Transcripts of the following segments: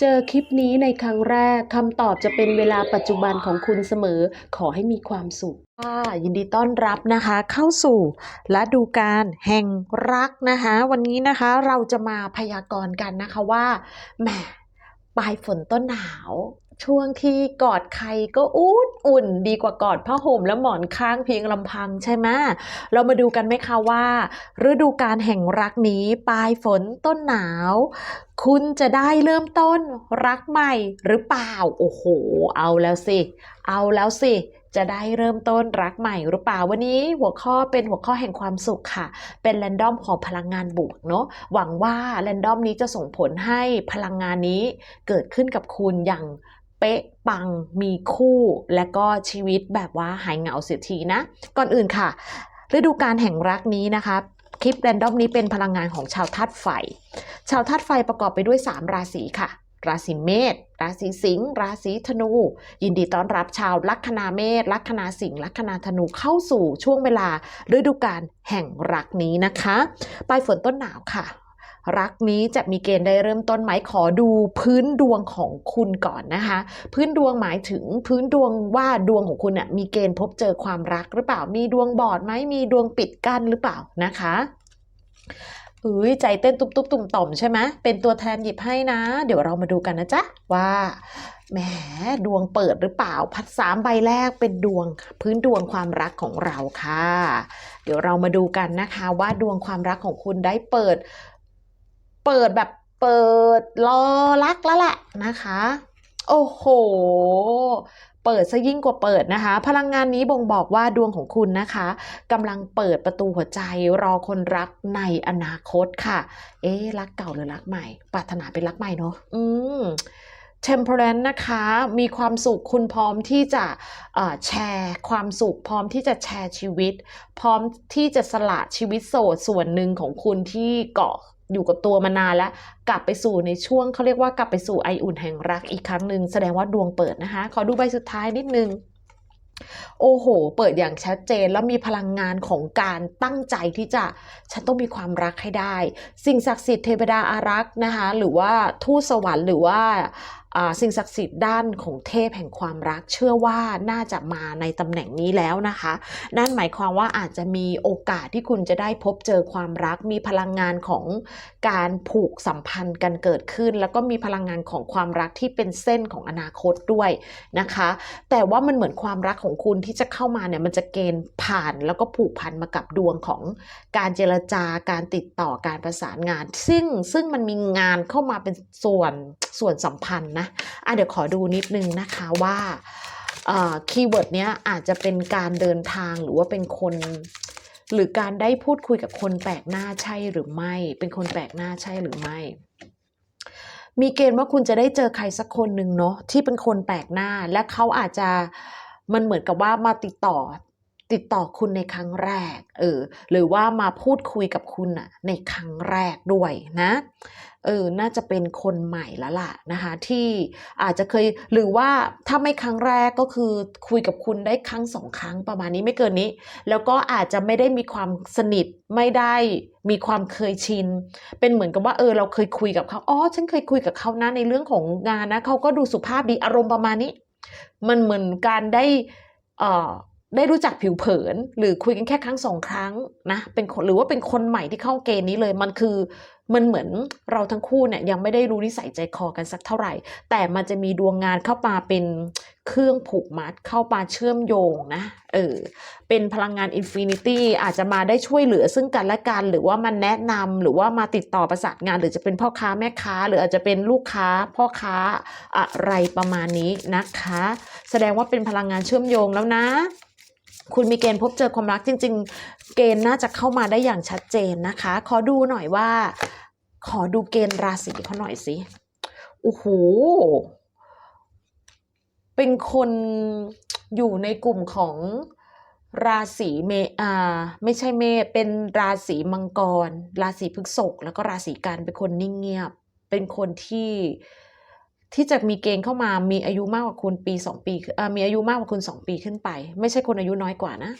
เจอคลิปนี้ในครั้งแรกคำตอบจะเป็นเวลาปัจจุบันของคุณเสมอ ขอให้มีความสุขค่ะยินดีต้อนรับนะคะเข้าสู่ฤดูการแห่งรักนะคะ วันนี้นะคะเราจะมาพยากรณ์กันนะคะว่าแหมปลายฝนต้นหนาว ช่วงที่กอดใครก็อุ่นอุ่นดีกว่ากอดผ้าห่มและหมอนข้างเพียงลำพังใช่ไหมเรามาดูกันไหมคะว่า ฤดูกาลแห่งรักนี้ปลายฝนต้นหนาว คุณจะได้เริ่มต้นรักใหม่หรือเปล่า โอ้โห เอาแล้วสิ เอาแล้วสิจะได้เริ่มต้นรักใหม่หรือเปล่าวันนี้หัวข้อเป็นหัวข้อแห่งความสุขค่ะ เป็นแรนดอมของพลังงานบวกเนาะหวังว่าแรนดอมนี้จะส่งผลให้พลังงานนี้เกิดขึ้นกับคุณอย่าง เป๊ะปังมีคู่และก็ชีวิตแบบว่าหายเหงาเสียทีนะ ก่อนอื่นค่ะ ฤดูกาลแห่งรักนี้นะคะคลิปแรนดอมนี้เป็นพลังงานของชาวธาตุไฟ ชาวธาตุไฟประกอบไปด้วย 3 ราศีค่ะ ราศีเมษ ราศีสิงห์ ราศีธนู ยินดีต้อนรับชาวลัคนาเมษ ลัคนาสิงห์ ลัคนาธนูเข้าสู่ช่วงเวลาฤดูกาลแห่งรักนี้นะคะ ปลายฝนต้นหนาวค่ะ รักนี้จะมีเกณฑ์ได้เริ่มต้นไหมขอดูพื้นดวงของคุณก่อนนะคะ พื้นดวงหมายถึงพื้นดวงว่าดวงของคุณน่ะมีเกณฑ์พบเจอความรักหรือเปล่ามีดวงบอดไหมมีดวงปิดกั้นหรือเปล่านะคะเฮ้ยใจเต้นตุบตุบตุ่มต่อมใช่ไหมเป็นตัวแทนหยิบให้นะ เดี๋ยวเรามาดูกันนะจ๊ะว่าแหมดวงเปิดหรือเปล่า พัดสามใบแรกเป็นดวงพื้นดวงความรักของเราค่ะ เดี๋ยวเรามาดูกันนะคะว่าดวงความรักของคุณได้เปิด เปิดแบบเปิดรอรักแล้วแหละนะคะ โอ้โห เปิดซะยิ่งกว่าเปิดนะคะ พลังงานนี้บ่งบอกว่าดวงของคุณนะคะกำลังเปิดประตูหัวใจรอคนรักในอนาคตค่ะ เอ๊รักเก่าหรือรักใหม่ปรารถนาเป็นรักใหม่เนาะอืม temperance นะคะมีความสุขคุณพร้อมที่จะแชร์ความสุข พร้อมที่จะแชร์ชีวิต พร้อมที่จะสละชีวิตโสดส่วนหนึ่งของคุณที่เกาะ อยู่กับตัวมานานแล้ว กลับไปสู่ในช่วงเขาเรียกว่ากลับไปสู่ไออุ่นแห่งรักอีกครั้งหนึ่งแสดงว่าดวงเปิดนะคะ ขอดูใบสุดท้ายนิดนึงโอ้โห เปิดอย่างชัดเจนแล้วมีพลังงานของการตั้งใจที่จะฉันต้องมีความรักให้ได้ สิ่งศักดิ์สิทธิ์เทวดาอารักษ์นะคะ หรือว่าทูตสวรรค์หรือว่าอ่า สิ่งศักดิ์สิทธิ์ด้านของเทพแห่งความรัก เชื่อว่าน่าจะมาในตำแหน่งนี้แล้วนะคะ นั่นหมายความว่าอาจจะมีโอกาสที่คุณจะได้พบเจอความรัก มีพลังงานของการผูกสัมพันธ์กันเกิดขึ้น แล้วก็มีพลังงานของความรักที่เป็นเส้นของอนาคตด้วยนะคะ แต่ว่ามันเหมือนความรักของคุณที่จะเข้ามาเนี่ยมันจะเกณฑ์ผ่านแล้วก็ผูกพันมากับดวงของการเจรจาการติดต่อการประสานงาน ซึ่งซึ่งมันมีงานเข้ามาเป็นส่วนส่วนสัมพันธ์นะอะเดี๋ยวขอดูนิดนึงนะคะว่าคีย์เวิร์ดเนี้ยอาจจะเป็นการเดินทางหรือว่าเป็นคน หรือการได้พูดคุยกับคนแปลกหน้าใช่หรือไม่ เป็นคนแปลกหน้าใช่หรือไม่มีเกณฑ์ว่าคุณจะได้เจอใครสักคนหนึ่งเนาะที่เป็นคนแปลกหน้า และเขาอาจจะมันเหมือนกับว่ามาติดต่อ ติดต่อคุณในครั้งแรก เออหรือว่ามาพูดคุยกับคุณอะในครั้งแรกด้วยนะ เออน่าจะเป็นคนใหม่แล้วล่ะนะคะที่อาจจะเคยหรือว่าถ้าไม่ครั้งแรกก็คือคุยกับคุณได้ครั้งสองครั้งประมาณนี้ไม่เกินนี้ แล้วก็อาจจะไม่ได้มีความสนิทไม่ได้มีความเคยชิน เป็นเหมือนกับว่าเออเราเคยคุยกับเขาอ๋อฉันเคยคุยกับเขานะในเรื่องของงานนะเขาก็ดูสุภาพดีอารมณ์ประมาณนี้ มันเหมือนการได้เอ่อได้รู้จักผิวเผิน หรือคุยกันแค่ครั้งสองครั้งนะเป็นคนหรือว่าเป็นคนใหม่ที่เข้าเกณฑ์นี้เลยมันคือ มันเหมือนเราทั้งคู่เนี่ยยังไม่ได้รู้นิสัยใจคอกันสักเท่าไหร่ แต่มันจะมีดวงงานเข้ามาเป็นเครื่องผูกมัดเข้ามาเชื่อมโยงนะเออเป็นพลังงานอินฟินิตี้อาจจะมาได้ช่วยเหลือซึ่งกันและกัน หรือว่ามันแนะนำหรือว่ามาติดต่อประสานงาน หรือจะเป็นพ่อค้าแม่ค้า หรืออาจจะเป็นลูกค้าพ่อค้าอะไรประมาณนี้นะคะ แสดงว่าเป็นพลังงานเชื่อมโยงแล้วนะ คุณมีเกณฑ์พบเจอความรักจริง ๆ เกณฑ์น่าจะเข้ามาได้อย่างชัดเจนนะคะ ขอดูหน่อยว่า ขอดูเกณฑ์ราศีเขาหน่อยสิโอ้โหเป็นคนอยู่ในกลุ่มของราศีเมอาไม่ใช่เมษเป็นราศีมังกร ราศีพฤษภแล้วก็ราศีกันเป็นคนนิ่งเงียบ เป็นคนที่ ที่จะมีเกณฑ์เข้ามามีอายุมากกว่าคุณปีสองปีอ่ามีอายุมากกว่าคุณสองปีขึ้นไป ไม่ใช่คนอายุน้อยกว่านะ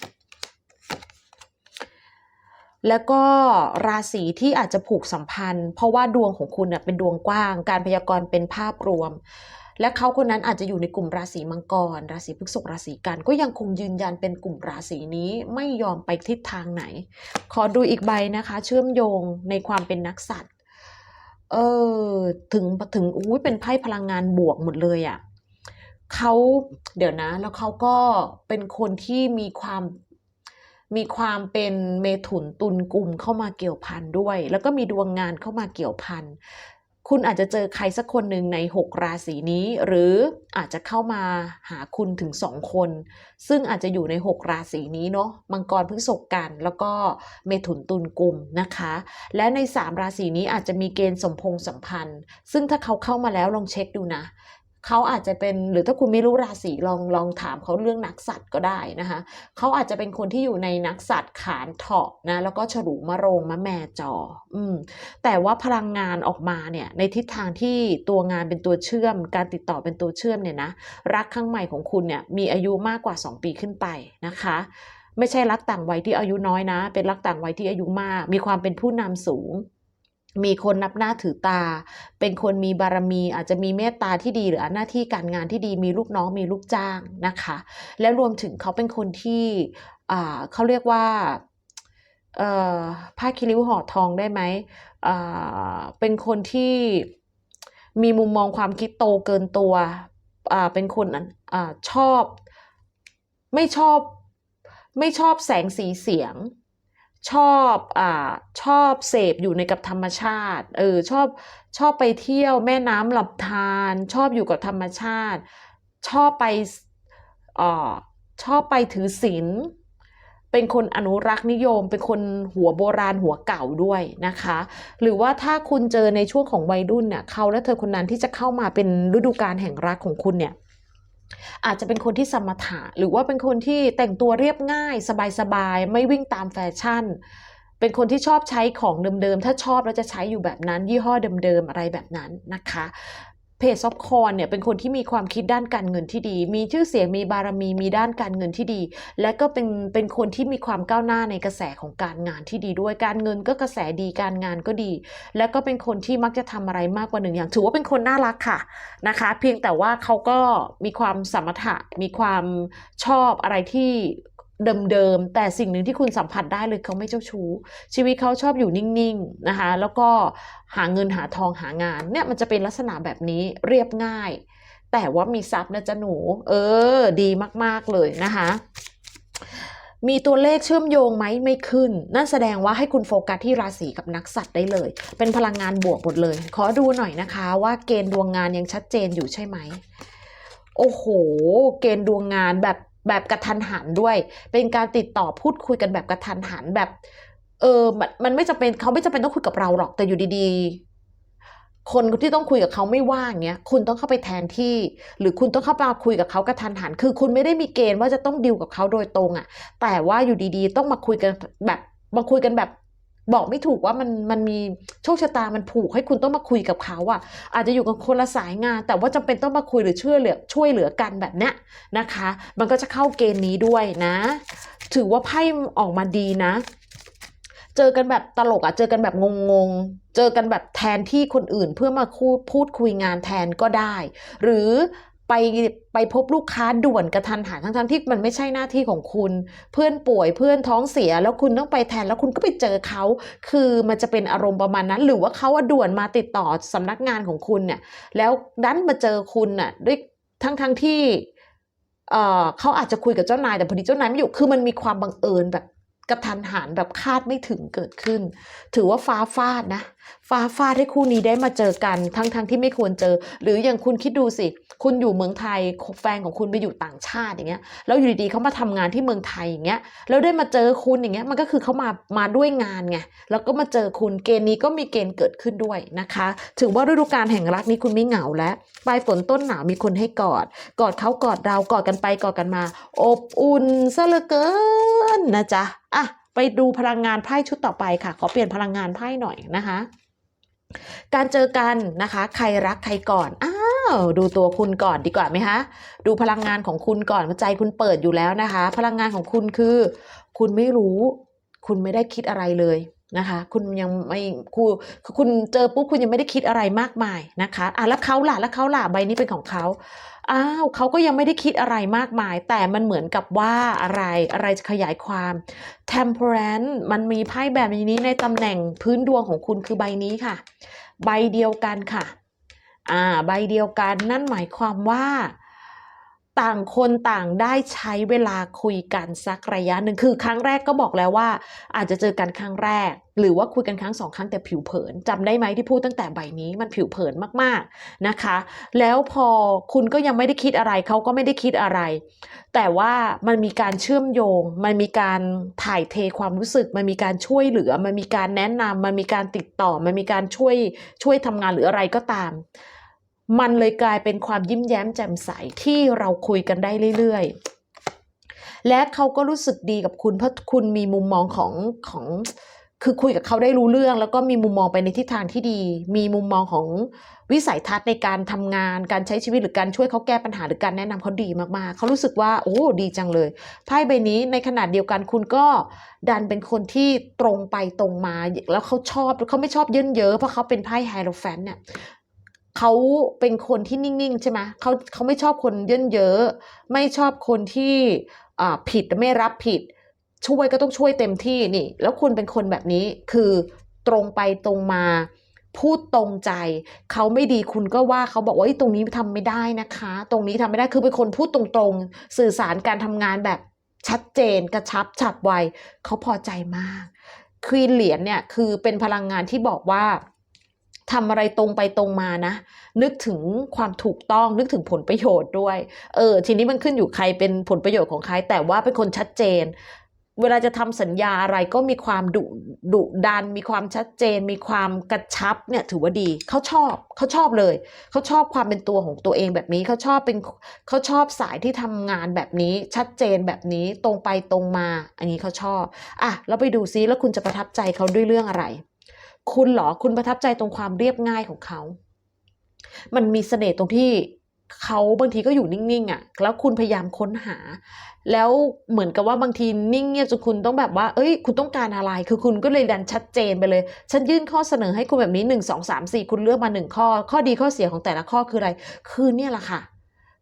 แล้วก็ราศีที่อาจจะผูกสัมพันธ์ เพราะว่าดวงของคุณเนี่ยเป็นดวงกว้าง การพยากรณ์เป็นภาพรวม และเขาคนนั้นอาจจะอยู่ในกลุ่มราศีมังกร ราศีพฤษภราศีกัน ก็ยังคงยืนยันเป็นกลุ่มราศีนี้ไม่ยอมไปทิศทางไหน ขอดูอีกใบนะคะ เชื่อมโยงในความเป็นนักสัตว์ เออ ถึงถึงอุ้ยเป็นไพ่พลังงานบวกหมดเลยอะ่ะเขาเดี๋ยวนะ แล้วเขาก็เป็นคนที่มีความมีความเป็นเมถุนตุลกลุ่มเข้ามาเกี่ยวพันด้วย แล้วก็มีดวงงานเข้ามาเกี่ยวพัน คุณอาจจะเจอใครสักคนหนึ่งใน 6 ราศีนี้ หรืออาจจะเข้ามาหาคุณถึง 2 คน ซึ่งอาจจะอยู่ใน 6 ราศีนี้เนาะมังกรพฤษภกันแล้วก็เมถุนตุลกลุ่มนะคะ และใน 3 ราศีนี้อาจจะมีเกณฑ์สมพงษ์สัมพันธ์ ซึ่งถ้าเขาเข้ามาแล้วลองเช็คดูนะ เขาอาจจะเป็นหรือถ้าคุณไม่รู้ราศีลองลองถามเขาเรื่องนักสัตว์ก็ได้นะคะเขาอาจจะเป็นคนที่อยู่ในนักสัตว์ขานเถาะนะแล้วก็ฉลูมะโรงมะแมจอ อืมแต่ว่าพลังงานออกมาเนี่ยในทิศทางที่ตัวงานเป็นตัวเชื่อม การติดต่อเป็นตัวเชื่อมเนี่ยนะรักครั้งใหม่ของคุณเนี่ยมีอายุมากกว่า 2 ปีขึ้นไปนะคะไม่ใช่รักต่างวัยที่อายุน้อยนะ เป็นรักต่างวัยที่อายุมาก มีความเป็นผู้นำสูง มีคนนับหน้าถือตา เป็นคนมีบารมี อาจจะมีเมตตาที่ดีหรือหน้าที่การงานที่ดี มีลูกน้องมีลูกจ้างนะคะ และรวมถึงเขาเป็นคนที่เขาเรียกว่าผ้าคิริวห่อทองได้ไหมเป็นคนที่มีมุมมองความคิดโตเกินตัว เป็นคนอชอบไม่ชอบไม่ชอบแสงสีเสียง ชอบอ่าชอบเสพอยู่ในกับธรรมชาติเออชอบชอบไปเที่ยวแม่น้ำลำธารชอบอยู่กับธรรมชาติ ชอบไปอ่าชอบไปถือศีลเป็นคนอนุรักษ์นิยม เป็นคนหัวโบราณหัวเก่าด้วยนะคะ หรือว่าถ้าคุณเจอในช่วงของวัยรุ่นเนี่ยเขาและเธอคนนั้นที่จะเข้ามาเป็นฤดูกาลแห่งรักของคุณเนี่ย อาจจะเป็นคนที่สมถะหรือว่าเป็นคนที่แต่งตัวเรียบง่าย สบายๆ ไม่วิ่งตามแฟชั่น เป็นคนที่ชอบใช้ของเดิมๆ ถ้าชอบแล้วจะใช้อยู่แบบนั้น ยี่ห้อเดิมๆ อะไรแบบนั้นนะคะ เพจซอฟคอนเนี่ยเป็นคนที่มีความคิดด้านการเงินที่ดี มีชื่อเสียงมีบารมีมีด้านการเงินที่ดี และก็เป็นเป็นคนที่มีความก้าวหน้าในกระแสของการงานที่ดีด้วยการเงินก็กระแสดีการงานก็ดี และก็เป็นคนที่มักจะทำอะไรมากกว่าหนึ่งอย่าง ถือว่าเป็นคนน่ารักค่ะนะคะ เพียงแต่ว่าเขาก็มีความสมรรถะมีความชอบอะไรที่ เดิมๆ แต่สิ่งหนึ่งที่คุณสัมผัสได้เลยเขาไม่เจ้าชู้ ชีวิตเขาชอบอยู่นิ่งๆ นะคะ แล้วก็หาเงินหาทองหางาน เนี่ยมันจะเป็นลักษณะแบบนี้เรียบง่าย แต่ว่ามีทรัพย์นะจ๊ะหนู เออ ดีมากๆเลยนะคะ มีตัวเลขเชื่อมโยงไหมไม่ขึ้น นั่นแสดงว่าให้คุณโฟกัสที่ราศีกับนักสัตว์ได้เลย เป็นพลังงานบวกหมดเลย ขอดูหน่อยนะคะว่าเกณฑ์ดวงงานยังชัดเจนอยู่ใช่ไหม โอ้โห เกณฑ์ดวงงานแบบ แบบกระทันหันด้วย เป็นการติดต่อพูดคุยกันแบบกระทันหันแบบ เออมันมันไม่จำเป็นเขาไม่จำเป็นต้องคุยกับเราหรอกแต่อยู่ดีๆ คนที่ต้องคุยกับเขาไม่ว่างเงี้ย คุณต้องเข้าไปแทนที่ หรือคุณต้องเข้ามาคุยกับเขากระทันหัน คือคุณไม่ได้มีเกณฑ์ว่าจะต้องดิวกับเขาโดยตรงอะ่ะ แต่ว่าอยู่ดีๆ ต้องมาคุยกันแบบมาคุยกันแบบ บอกไม่ถูกว่ามันมันมีโชคชะตามันผูกให้คุณต้องมาคุยกับเขาอะอาจจะอยู่กันคนละสายงาน แต่ว่าจำเป็นต้องมาคุยหรือช่วยเหลือช่วยเหลือกันแบบเนี้ยนะคะ มันก็จะเข้าเกณฑ์นี้ด้วยนะ ถือว่าไพ่ออกมาดีนะ เจอกันแบบตลกอะเจอกันแบบงงๆ เจอกันแบบแทนที่คนอื่นเพื่อมาคูพูดคุยงานแทนก็ได้ หรือ ไปไปพบลูกค้าด่วนกระทันหันทั้งๆที่มันไม่ใช่หน้าที่ของคุณ เพื่อนป่วยเพื่อนท้องเสีย แล้วคุณต้องไปแทนแล้วคุณก็ไปเจอเขา คือมันจะเป็นอารมณ์ประมาณนั้น หรือว่าเขาด่วนมาติดต่อสำนักงานของคุณเนี่ยแล้วดันมาเจอคุณน่ะด้วยทั้งที่เขาอาจจะคุยกับเจ้านายแต่พอดีเจ้านายไม่อยู่คือมันมีความบังเอิญแบบ กระทันหันแบบคาดไม่ถึงเกิดขึ้น ถือว่าฟ้าฟาดนะ ฟ้าฟาดให้คู่นี้ได้มาเจอกันทั้งทั้งที่ไม่ควรเจอ หรืออย่างคุณคิดดูสิ คุณอยู่เมืองไทยแฟนของคุณไปอยู่ต่างชาติอย่างเงี้ยแล้วอยู่ดีๆเขามาทำงานที่เมืองไทยอย่างเงี้ยแล้วได้มาเจอคุณอย่างเงี้ยมันก็คือเขามามาด้วยงานไงแล้วก็มาเจอคุณเกณฑ์นี้ก็มีเกณฑ์เกิดขึ้นด้วยนะคะ ถือว่าฤดูกาลแห่งรักนี้คุณไม่เหงาแล้วปลายฝนต้นหนาวมีคนให้กอด กอดเขากอดเรากอดกันไปกอดกันมา อบอุ่นซะเหลือเกินนะจ๊ะ อะไปดูพลังงานไพ่ชุดต่อไปค่ะ ขอเปลี่ยนพลังงานไพ่หน่อยนะคะ การเจอกันนะคะ ใครรักใครก่อนอ้าวดูตัวคุณก่อนดีกว่าไหมคะดูพลังงานของคุณก่อนใจคุณเปิดอยู่แล้วนะคะ พลังงานของคุณคือ คุณไม่รู้ คุณไม่ได้คิดอะไรเลย นะคะ คุณยังไม่คุณคุณเจอปุ๊บคุณยังไม่ได้คิดอะไรมากมายนะคะอะแล้วเขาล่ะแล้วเขาล่ะใบนี้เป็นของเขาอ้าวเขาก็ยังไม่ได้คิดอะไรมากมาย แต่มันเหมือนกับว่าอะไรอะไรจะขยายความ temperance มันมีไพ่แบบนี้ในตำแหน่งพื้นดวงของคุณคือใบนี้ค่ะ ใบเดียวกันค่ะอ่าใบเดียวกันนั่นหมายความว่า ต่างคนต่างได้ใช้เวลาคุยกันสักระยะหนึ่งคือครั้งแรกก็บอกแล้วว่า อาจจะเจอกันครั้งแรก หรือว่าคุยกันครั้งสองครั้งแต่ผิวเผินจำได้ไหมที่พูดตั้งแต่ใบนี้มันผิวเผินมากๆนะคะ แล้วพอคุณก็ยังไม่ได้คิดอะไรเขาก็ไม่ได้คิดอะไร แต่ว่ามันมีการเชื่อมโยง มันมีการถ่ายเทความรู้สึก มันมีการช่วยเหลือ มันมีการแนะนำมันมีการติดต่อ มันมีการช่วยช่วยทำงานหรืออะไรก็ตาม มันเลยกลายเป็นความยิ้มแย้มแจ่มใสที่เราคุยกันได้เรื่อยๆ และเขาก็รู้สึกดีกับคุณเพราะคุณมีมุมมองของของคือคุยกับเขาได้รู้เรื่อง แล้วก็มีมุมมองไปในทิศทางที่ดี มีมุมมองของวิสัยทัศน์ในการทำงาน การใช้ชีวิตหรือการช่วยเขาแก้ปัญหาหรือการแนะนำเขาดีมากๆ เขารู้สึกว่าโอ้ดีจังเลยไพ่ใบนี้ในขนาดเดียวกันคุณก็ดันเป็นคนที่ตรงไปตรงมา แล้วเขาชอบเขาไม่ชอบเยินเยอะเพราะเขาเป็นไพ่ไฮโรแฟนเนี่ย เขาเป็นคนที่นิ่งๆใช่ไหมเขาเขาไม่ชอบคนเยินเยอะ ไม่ชอบคนที่ผิดไม่รับผิด ช่วยก็ต้องช่วยเต็มที่นี่ แล้วคุณเป็นคนแบบนี้คือตรงไปตรงมาพูดตรงใจ เขาไม่ดีคุณก็ว่าเขาบอกว่าตรงนี้ทำไม่ได้นะคะ ตรงนี้ทำไม่ได้คือเป็นคนพูดตรงๆ สื่อสารการทำงานแบบชัดเจนกระชับฉับไวเขาพอใจมากควีนเหรียญเนี่ยคือเป็นพลังงานที่บอกว่า ทำอะไรตรงไปตรงมานะ นึกถึงความถูกต้องนึกถึงผลประโยชน์ด้วย เออ ทีนี้มันขึ้นอยู่ใครเป็นผลประโยชน์ของใคร แต่ว่าเป็นคนชัดเจน เวลาจะทำสัญญาอะไรก็มีความดุดุดัน มีความชัดเจน มีความกระชับเนี่ยถือว่าดีเขาชอบเขาชอบเลยเขาชอบความเป็นตัวของตัวเองแบบนี้เขาชอบเป็นเขาชอบสายที่ทำงานแบบนี้ชัดเจนแบบนี้ตรงไปตรงมา อันนี้เขาชอบอะแล้วไปดูซิแล้วคุณจะประทับใจเขาด้วยเรื่องอะไร คุณเหรอคุณประทับใจตรงความเรียบง่ายของเขา มันมีเสน่ห์ตรงที่เขาบางทีก็อยู่นิ่งๆอะ แล้วคุณพยายามค้นหา แล้วเหมือนกับว่าบางทีนิ่งเงียบจนคุณต้องแบบว่า เอ้ย คุณต้องการอะไร คือคุณก็เลยดันชัดเจนไปเลย ฉันยื่นข้อเสนอให้คุณแบบนี้หนึ่งสองสามสี่คุณเลือกมาหนึ่งข้อ ข้อดีข้อเสียของแต่ละข้อคืออะไร คือเนี่ยแหละค่ะ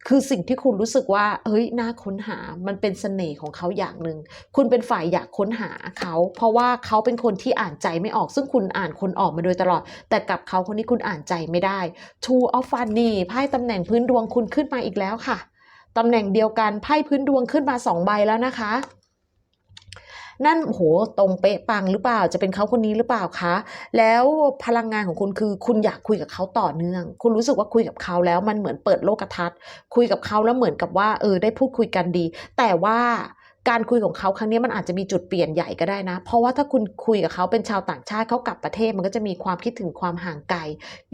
คือสิ่งที่คุณรู้สึกว่าเฮ้ยน่าค้นหา มันเป็นเสน่ห์ของเขาอย่างหนึ่ง คุณเป็นฝ่ายอยากค้นหาเขา เพราะว่าเขาเป็นคนที่อ่านใจไม่ออก ซึ่งคุณอ่านคนออกมาโดยตลอด แต่กับเขาคนนี้คุณอ่านใจไม่ได้ Two of f u n นี่ไพ่ตำแหน่งพื้นดวงคุณขึ้นมาอีกแล้วค่ะ ตำแหน่งเดียวกันไพ่พื้นดวงขึ้นมาสองใบแล้วนะคะ นั่นโหตรงเป๊ะปังหรือเปล่าจะเป็นเขาคนนี้หรือเปล่าคะ แล้วพลังงานของคุณคือคุณอยากคุยกับเขาต่อเนื่อง คุณรู้สึกว่าคุยกับเขาแล้วมันเหมือนเปิดโลกทัศน์ คุยกับเขาแล้วเหมือนกับว่าเออได้พูดคุยกันดี แต่ว่า การคุยของเขาครั้งนี้มันอาจจะมีจุดเปลี่ยนใหญ่ก็ได้นะ เพราะว่าถ้าคุณคุยกับเขาเป็นชาวต่างชาติเขากลับประเทศมันก็จะมีความคิดถึงความห่างไกล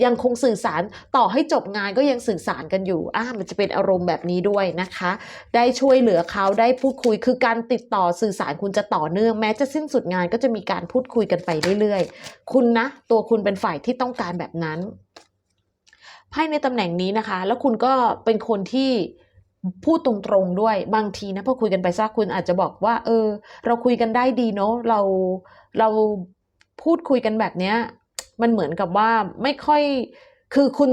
ยังคงสื่อสารต่อให้จบงานก็ยังสื่อสารกันอยู่อ่ามันจะเป็นอารมณ์แบบนี้ด้วยนะคะ ได้ช่วยเหลือเขาได้พูดคุยคือการติดต่อสื่อสารคุณจะต่อเนื่องแม้จะสิ้นสุดงานก็จะมีการพูดคุยกันไปเรื่อยๆ คุณนะ ตัวคุณเป็นฝ่ายที่ต้องการแบบนั้นไพ่ในตำแหน่งนี้นะคะ แล้วคุณก็เป็นคนที่ พูดตรงๆด้วยบางทีนะพอคุยกันไปสักคุณอาจจะบอกว่า เออ เราคุยกันได้ดีเนาะเราเราพูดคุยกันแบบเนี้ย มันเหมือนกับว่าไม่ค่อยคือคุณ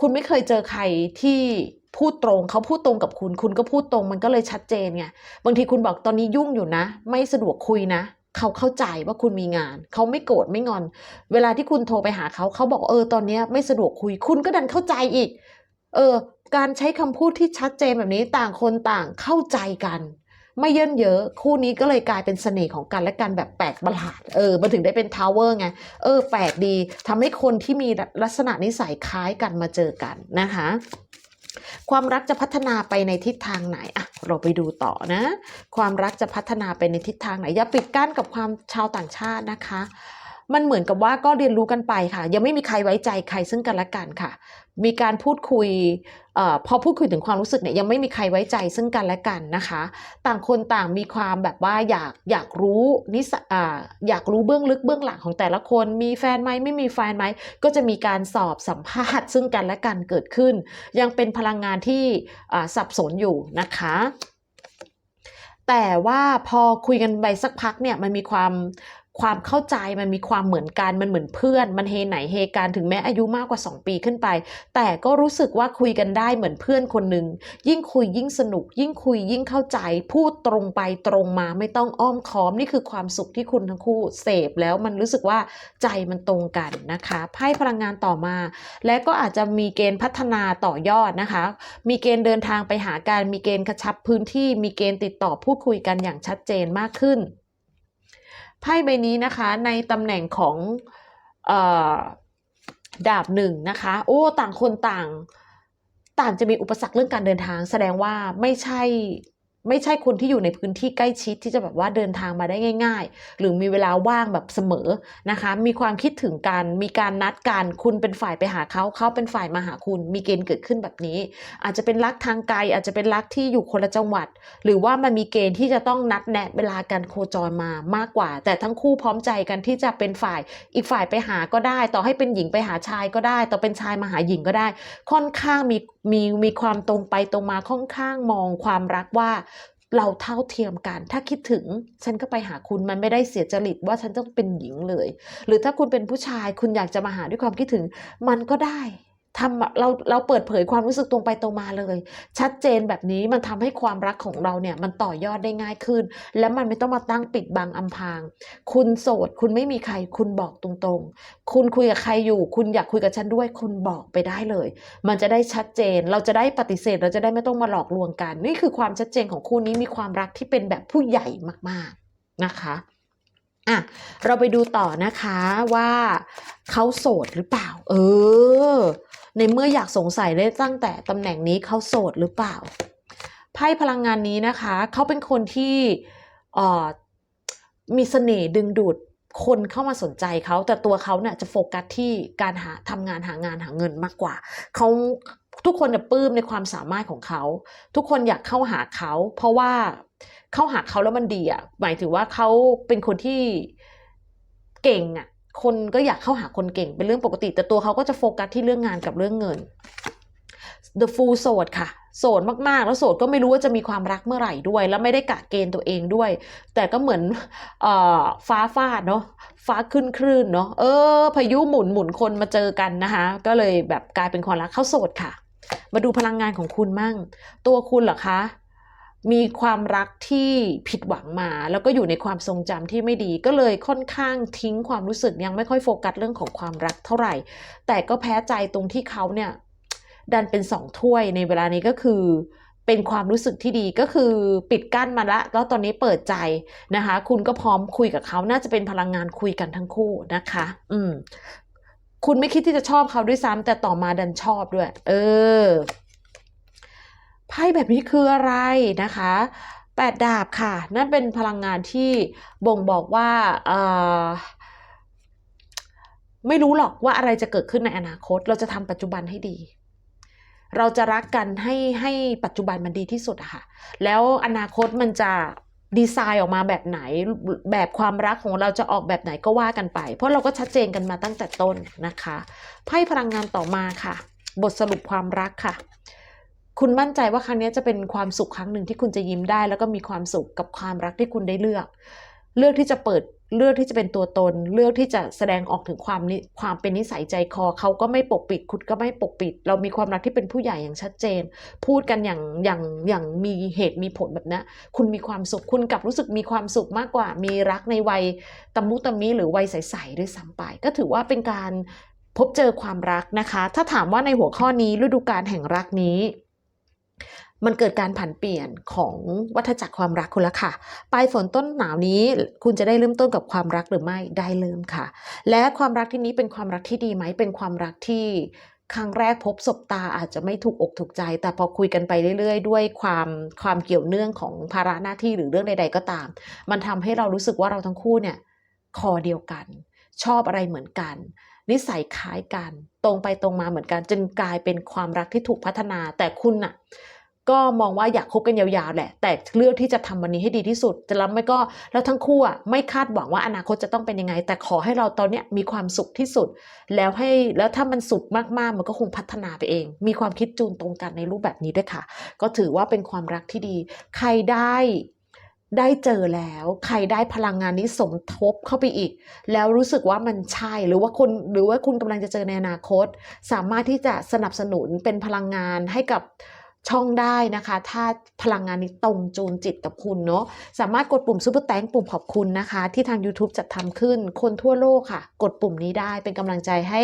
คุณไม่เคยเจอใครที่พูดตรงเขาพูดตรงกับคุณ คุณก็พูดตรงมันก็เลยชัดเจนไงบางทีคุณบอกตอนนี้ยุ่งอยู่นะ ไม่สะดวกคุยนะเขาเข้าใจว่าคุณมีงาน เขาไม่โกรธไม่งอน เวลาที่คุณโทรไปหาเขาเขาบอกเออตอนนี้ไม่สะดวกคุย คุณก็ดันเข้าใจอีก เออการใช้คำพูดที่ชัดเจนแบบนี้ต่างคนต่างเข้าใจกัน ไม่เยินเยอะ คู่นี้ก็เลยกลายเป็นเสน่ห์ของกันและกันแบบแปลกประหลาดเออมันถึงได้เป็นทาวเวอร์ไงเออแปลกดีทำให้คนที่มีลักษณะนิสัยคล้ายกันมาเจอกันนะคะความรักจะพัฒนาไปในทิศทางไหนอะเราไปดูต่อนะ ความรักจะพัฒนาไปในทิศทางไหน อย่าปิดกั้นกับความชาวต่างชาตินะคะ มันเหมือนกับว่าก็เรียนรู้กันไปค่ะ ยังไม่มีใครไว้ใจใครซึ่งกันและกันค่ะ มีการพูดคุยอพอพูดคุยถึงความรู้สึกเนี่ยยังไม่มีใครไว้ใจซึ่งกันและกันนะคะ ต่างคนต่างมีความแบบว่าอยากอยากรู้นิสัยอ่าอยากรู้เบื้องลึกเบื้องหลังของแต่ละคน มีแฟนไหมไม่มีแฟนไหมก็จะมีการสอบสัมภาษณ์ ซึ่งกันและกันเกิดขึ้น ยังเป็นพลังงานที่สับสนอยู่นะคะแต่ว่าพอคุยกันไปสักพักเนี่ยมันมีความ ความเข้าใจมันมีความเหมือนกัน มันเหมือนเพื่อน มันเฮไหนเฮกันถึงแม้อายุมากกว่า 2 ปีขึ้นไป แต่ก็รู้สึกว่าคุยกันได้เหมือนเพื่อนคนหนึ่งยิ่งคุยยิ่งสนุก ยิ่งคุยยิ่งเข้าใจ พูดตรงไปตรงมาไม่ต้องอ้อมค้อมนี่คือความสุขที่คุณทั้งคู่เสพแล้วมันรู้สึกว่าใจมันตรงกันนะคะไพ่พลังงานต่อมา และก็อาจจะมีเกณฑ์พัฒนาต่อยอดนะคะ มีเกณฑ์เดินทางไปหาการมีเกณฑ์กระชับพื้นที่ มีเกณฑ์ติดต่อพูดคุยกันอย่างชัดเจนมากขึ้น ไพ่ใบนี้นะคะในตำแหน่งของออดาบหนึ่งนะคะ โอ้ ต่างคนต่าง ต่างจะมีอุปสรรคเรื่องการเดินทาง แสดงว่าไม่ใช่ ไม่ใช่คนที่อยู่ในพื้นที่ใกล้ชิดที่จะแบบว่าเดินทางมาได้ง่าย ๆ หรือมีเวลาว่างแบบเสมอนะคะ มีความคิดถึงกัน มีการนัดกันคุณเป็นฝ่ายไปหาเขาเขาเป็นฝ่ายมาหาคุณ มีเกณฑ์เกิดขึ้นแบบนี้ อาจจะเป็นรักทางไกล อาจจะเป็นรักที่อยู่คนละจังหวัด หรือว่ามันมีเกณฑ์ที่จะต้องนัดแนะเวลาการโคจรมามากกว่า แต่ทั้งคู่พร้อมใจกันที่จะเป็นฝ่ายอีกฝ่ายไปหาก็ได้ ต่อให้เป็นหญิงไปหาชายก็ได้ ต่อเป็นชายมาหาหญิงก็ได้ ค่อนข้างมีมีมีความตรงไปตรงมาค่อนข้างมองความรักว่า เราเท่าเทียมกัน ถ้าคิดถึงฉันก็ไปหาคุณมันไม่ได้เสียจริตว่าฉันต้องเป็นหญิงเลย หรือถ้าคุณเป็นผู้ชายคุณอยากจะมาหาด้วยความคิดถึงมันก็ได้ ทำเราเราเปิดเผยความรู้สึกตรงไปตรงมาเลย ชัดเจนแบบนี้มันทำให้ความรักของเราเนี่ยมันต่อยอดได้ง่ายขึ้น และมันไม่ต้องมาตั้งปิดบังอำพราง คุณโสด คุณไม่มีใคร คุณบอกตรงๆ คุณคุยกับใครอยู่ คุณอยากคุยกับฉันด้วย คุณบอกไปได้เลย มันจะได้ชัดเจน เราจะได้ปฏิเสธ เราจะได้ไม่ต้องมาหลอกลวงกัน นี่คือความชัดเจนของคู่นี้มีความรักที่เป็นแบบผู้ใหญ่มากๆนะคะ อะเราไปดูต่อนะคะว่าเขาโสดหรือเปล่า เออ ในเมื่ออยากสงสัยได้ตั้งแต่ตำแหน่งนี้เขาโสดหรือเปล่าไพ่พลังงานนี้นะคะเขาเป็นคนที่มีเสน่ห์ดึงดูดคนเข้ามาสนใจเขาแต่ตัวเขาเนี่ยจะโฟกัสที่การหาทำงานหางานหาเงินมากกว่าเขา ทุกคนเนี่ยปลื้มในความสามารถของเขา ทุกคนอยากเข้าหาเขา เพราะว่าเข้าหาเขาแล้วมันดีอะหมายถึงว่าเขาเป็นคนที่เก่งอะคนก็อยากเข้าหาคนเก่งเป็นเรื่องปกติ แต่ตัวเขาก็จะโฟกัสที่เรื่องงานกับเรื่องเงิน The Fool โสดค่ะ โสดมากๆ แล้วโสดก็ไม่รู้ว่าจะมีความรักเมื่อไหร่ด้วย แล้วไม่ได้กะเกณฑ์ตัวเองด้วย แต่ก็เหมือนอฟ้าฟาดเนาะฟ้าขึ้นคลื่นเนาะเออ พายุหมุนหมุนคนมาเจอกันนะคะ ก็เลยแบบกลายเป็นความรักเขาโสดค่ะ มาดูพลังงานของคุณมั่ง ตัวคุณเหรอคะมีความรักที่ผิดหวังมา แล้วก็อยู่ในความทรงจำที่ไม่ดีก็เลยค่อนข้างทิ้งความรู้สึกยังไม่ค่อยโฟกัสเรื่องของความรักเท่าไหร่ แต่ก็แพ้ใจตรงที่เขาเนี่ย ดันเป็นสองถ้วยในเวลานี้ก็คือเป็นความรู้สึกที่ดีก็คือปิดกั้นมาละแล้วตอนนี้เปิดใจนะคะ คุณก็พร้อมคุยกับเขาน่าจะเป็นพลังงานคุยกันทั้งคู่นะคะ อืม คุณไม่คิดที่จะชอบเขาด้วยซ้ำแต่ต่อมาดันชอบด้วย เออไพ่แบบนี้คืออะไรนะคะแปดดาบค่ะ นั่นเป็นพลังงานที่บ่งบอกว่าเอ่อไม่รู้หรอกว่าอะไรจะเกิดขึ้นในอนาคต เราจะทำปัจจุบันให้ดี เราจะรักกันให้ให้ปัจจุบันมันดีที่สุดอะค่ะ แล้วอนาคตมันจะดีไซน์ออกมาแบบไหนแบบความรักของเราจะออกแบบไหนก็ว่ากันไป เพราะเราก็ชัดเจนกันมาตั้งแต่ต้นนะคะไพ่พลังงานต่อมาค่ะ บทสรุปความรักค่ะ คุณมั่นใจว่าครั้งนี้จะเป็นความสุขครั้งหนึ่งที่คุณจะยิ้มได้ แล้วก็มีความสุขกับความรักที่คุณได้เลือก เลือกที่จะเปิด เลือกที่จะเป็นตัวตน เลือกที่จะแสดงออกถึงความนิความเป็นนิสัยใจคอ เขาก็ไม่ปกปิด คุณก็ไม่ปกปิด เรามีความรักที่เป็นผู้ใหญ่อย่างชัดเจน พูดกันอย่างอย่างอย่างมีเหตุมีผลแบบนี้คุณมีความสุขคุณกลับรู้สึกมีความสุขมากกว่า มีรักในวัยตะมุตะมิหรือวัยใสๆด้วยซ้ำไป ก็ถือว่าเป็นการพบเจอความรักนะคะ ถ้าถามว่าในหัวข้อนี้ฤดูกาลแห่งรักนี้ มันเกิดการผันเปลี่ยนของวัฏจักรความรักคุณละค่ะ ปลายฝนต้นหนาวนี้คุณจะได้เริ่มต้นกับความรักหรือไม่ได้เริ่มค่ะ และความรักที่นี้เป็นความรักที่ดีไหมเป็นความรักที่ครั้งแรกพบศบตาอาจจะไม่ถูกอกถูกใจ แต่พอคุยกันไปเรื่อย ๆ ด้วยความความเกี่ยวเนื่องของภาระหน้าที่หรือเรื่องใด ๆ ก็ตาม มันทำให้เรารู้สึกว่าเราทั้งคู่เนี่ยคอเดียวกัน ชอบอะไรเหมือนกัน นิสัยคล้ายกัน ตรงไปตรงมาเหมือนกัน จึงกลายเป็นความรักที่ถูกพัฒนา แต่คุณน่ะ ก็มองว่าอยากคบกันยาวๆแหละ แต่เลือกที่จะทำวันนี้ให้ดีที่สุด จะรับไม่ก็แล้วทั้งคู่อะไม่คาดหวังว่าอนาคตจะต้องเป็นยังไง แต่ขอให้เราตอนเนี้ยมีความสุขที่สุด แล้วให้แล้วถ้ามันสุขมากๆ มันก็คงพัฒนาไปเอง มีความคิดจูนตรงกันในรูปแบบนี้ด้วยค่ะ ก็ถือว่าเป็นความรักที่ดี ใครได้ได้เจอแล้ว ใครได้พลังงานนี้สมทบเข้าไปอีก แล้วรู้สึกว่ามันใช่หรือว่าคุณหรือว่าคุณกำลังจะเจอในอนาคต สามารถที่จะสนับสนุนเป็นพลังงานให้กับ ช่องได้นะคะ ถ้าพลังงานนี้ตรงจูนจิตกับคุณเนาะสามารถกดปุ่มซุปเปอร์แตงปุ่มขอบคุณนะคะ ที่ทาง YouTube จัดทำขึ้นคนทั่วโลกค่ะ กดปุ่มนี้ได้เป็นกำลังใจให้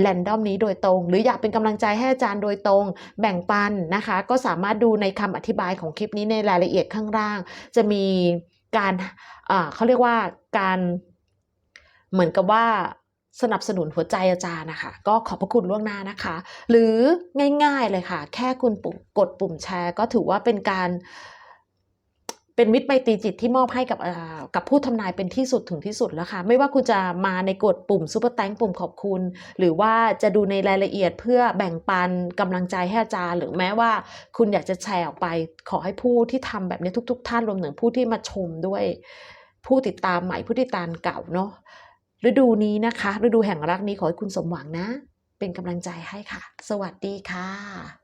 แรนดอมนี้โดยตรง หรืออยากเป็นกำลังใจให้อาจารย์โดยตรง แบ่งปันนะคะ ก็สามารถดูในคำอธิบายของคลิปนี้ในรายละเอียดข้างล่าง จะมีการเขาเรียกว่าการเหมือนกับว่า สนับสนุนหัวใจอาจารย์นะคะ ก็ขอบพระคุณล่วงหน้านะคะ หรือง่ายๆเลยค่ะ แค่คุณปุ่มกดปุ่มแชร์ ก็ถือว่าเป็นการเป็นมิตรไมตรีจิตที่มอบให้กับกับผู้ทำนายเป็นที่สุดถึงที่สุดแล้วค่ะ ไม่ว่าคุณจะมาในกดปุ่มซูเปอร์แตงปุ่มขอบคุณ หรือว่าจะดูในรายละเอียดเพื่อแบ่งปันกำลังใจให้อาจารย์ หรือแม้ว่าคุณอยากจะแชร์ออกไป ขอให้ผู้ที่ทำแบบนี้ทุก ๆ ท่านรวมถึงผู้ที่มาชมด้วย ผู้ติดตามใหม่ผู้ติดตามเก่าเนาะ ฤดูนี้นะคะ ฤดูแห่งรักนี้ขอให้คุณสมหวังนะ เป็นกำลังใจให้ค่ะ สวัสดีค่ะ